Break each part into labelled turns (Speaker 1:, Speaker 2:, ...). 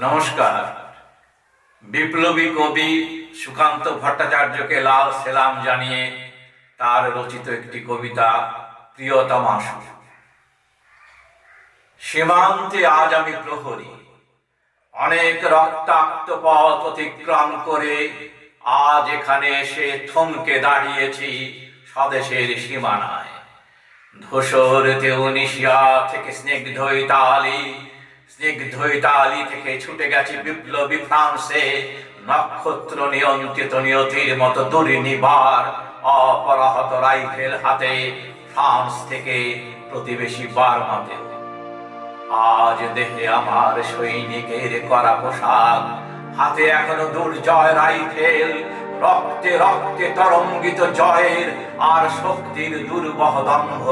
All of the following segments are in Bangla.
Speaker 1: নমস্কার। বিপ্লবী কবি সুকান্ত ভট্টাচার্যকে লাল সেলাম জানিয়ে তার রচিত একটি কবিতা, প্রিয়তমা। সীমান্তে আজ আমি প্রহরী। অনেক রক্তাক্ত পথ অতিক্রম করে আজ এখানে এসে থমকে দাঁড়িয়েছি স্বদেশের সীমানায়। ধূসর তেউনিশিয়া থেকে স্নিগ্ধ ইতালি স্নিগ্ধ ইতালি থেকে ছুটে গেছে বিপ্লবী ফ্রান্সে। নক্ষত্র নিয়ন্ত্রিত নিয়তির মতো দুর্নিবার, অপরাহত রাইফেল হাতে ফ্রান্স থেকে প্রতিবেশী বার্মাতে। আজ দেহে আমার সৈনিকের করা পোশাক। হাতে এখনও দুর্জয় রাইফেল, রক্তে রক্তে তরঙ্গিত জয়ের আর শক্তির দুর্বহ দম্ভ।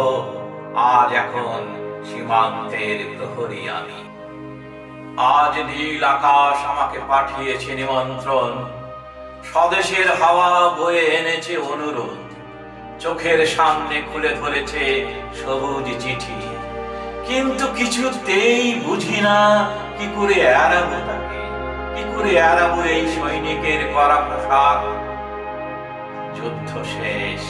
Speaker 1: আজ এখন সীমান্তের প্রহরী আমি। আজ নীল আকাশ আমাকে পাঠিয়েছে নিমন্ত্রণ। স্বদেশের হাওয়া বয়ে এনেছে অনুরোধ। চোখের সামনে খুলে ধরেছে সবুজ চিঠি। কিন্তু কিছুতেই বুঝি না কি করে এড়াবো তাকে। কি করে এড়াবো এই সৈনিকের করা পোশাক যুদ্ধ শেষ।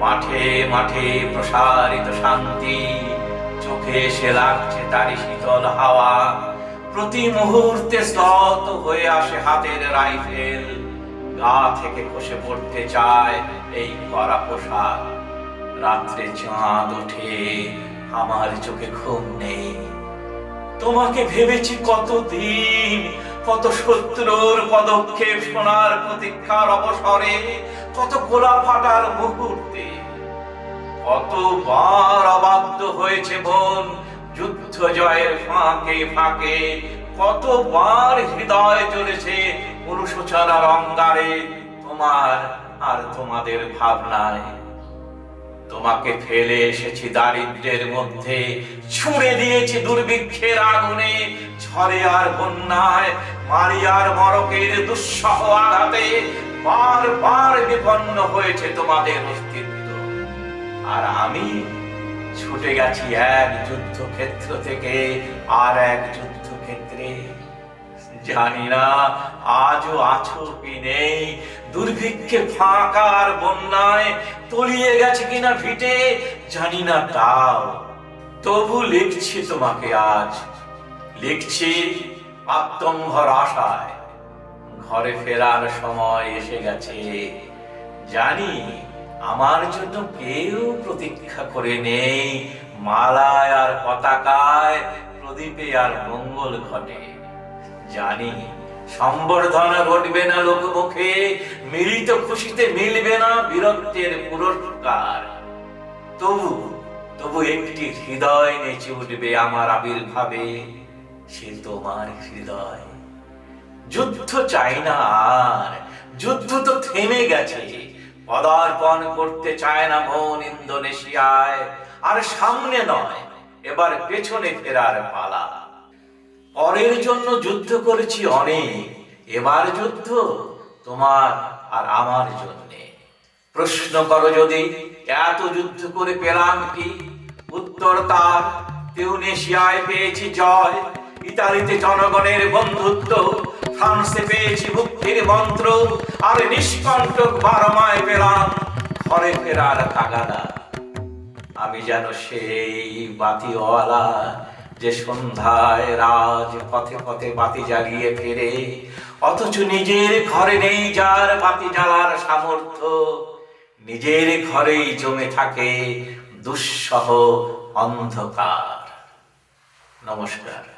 Speaker 1: মাঠে মাঠে প্রসারিত শান্তি। চোখে এসে লাগছে তারই শীতল হাওয়া। প্রতি মুহূর্তে স্লত হয়ে আসে হাতের রাইফেল। গা থেকে খসে পড়তে চায় এই করা পোশাক। রাত্রে চাঁদ ওঠে, আমার চোখে ঘুম নেই। তোমাকে ভেবেছি কতদিন, কত শত্রুর পদক্ষেপ শোনার প্রতীক্ষার অবসরে, কত গোলা ফাটার মুহূর্তে। কতবার অবাধ্য হয়েছে বোন যুদ্ধ জয়ের ফাঁকে ফাঁকে কতবার হৃদয় চলেছে অনুশোচনার অঙ্গারে তোমার আর তোমাদের ভাবনায় তোমাকে ফেলে এসেছি দারিদ্রের মধ্যে, ছুঁড়ে দিয়েছি দুর্ভিক্ষের আগুনে। ঝড়ে আর বন্যায় মারিয়ার মরকের দুঃসহ আঘাতে বারবার বিপন্ন হয়েছে তোমাদের অস্তিত্ব। আর আমি ছুটে গেছি এক যুদ্ধক্ষেত্র থেকে আর এক যুদ্ধক্ষেত্রে। জানি না, আজও আছো কি নেই। দুর্ভিক্ষে ফাঁকার বন্যায় তলিয়ে গেছে কিনা ভিটে, জানি না তাও। তবু লিখছি তোমাকে আজ। লিখছি আত্মম্ভর আশায়। ঘরে ফেরার সময় এসে গেছে। জানি আমার জন্য কেউ প্রতীক্ষা করে নেই। মালায় আর পতাকায়, প্রদীপে আর মঙ্গল ঘটে। জানি সম্বর্ধনা ঘটবে না লোকমুখে, মিলিত খুশিতে মিলবে না বীরত্বের পুরস্কার। তবু তবু একটি হৃদয় নেচে উঠবে আমার আবির্ভাবে, সে তোমার হৃদয়। যুদ্ধ চাই না আর, যুদ্ধ তো থেমে গেছে। পদার্পণ করতে চায় না মন ইন্দোনেশিয়ায়, আর সামনে নয়, এবার পেছনে ফেরার পালা। পরের জন্য যুদ্ধ করেছি অনেক, এবার যুদ্ধ তোমার আর আমার জন্যে। প্রশ্ন করো যদি, এত যুদ্ধ করে পেলাম কি? উত্তর তার, তিউনেশিয়ায় পেয়েছি জয়, ইতালিতে জনগণের বন্ধুত্ব ফ্রান্সে পেয়েছি মুক্তির মন্ত্র, আর নিষ্কণ্টক বারমায় পেলাম, ঘরে ফেরার তাগাদা। আমি যেন সেই বাতিওয়ালা যে সন্ধ্যায় রাজ পথে পথে বাতি জ্বালিয়ে ফেরে, অথচ নিজের ঘরে নেই যার বাতি জ্বালার সামর্থ্য, নিজের ঘরেই জমে থাকে দুঃসহ অন্ধকার। নমস্কার।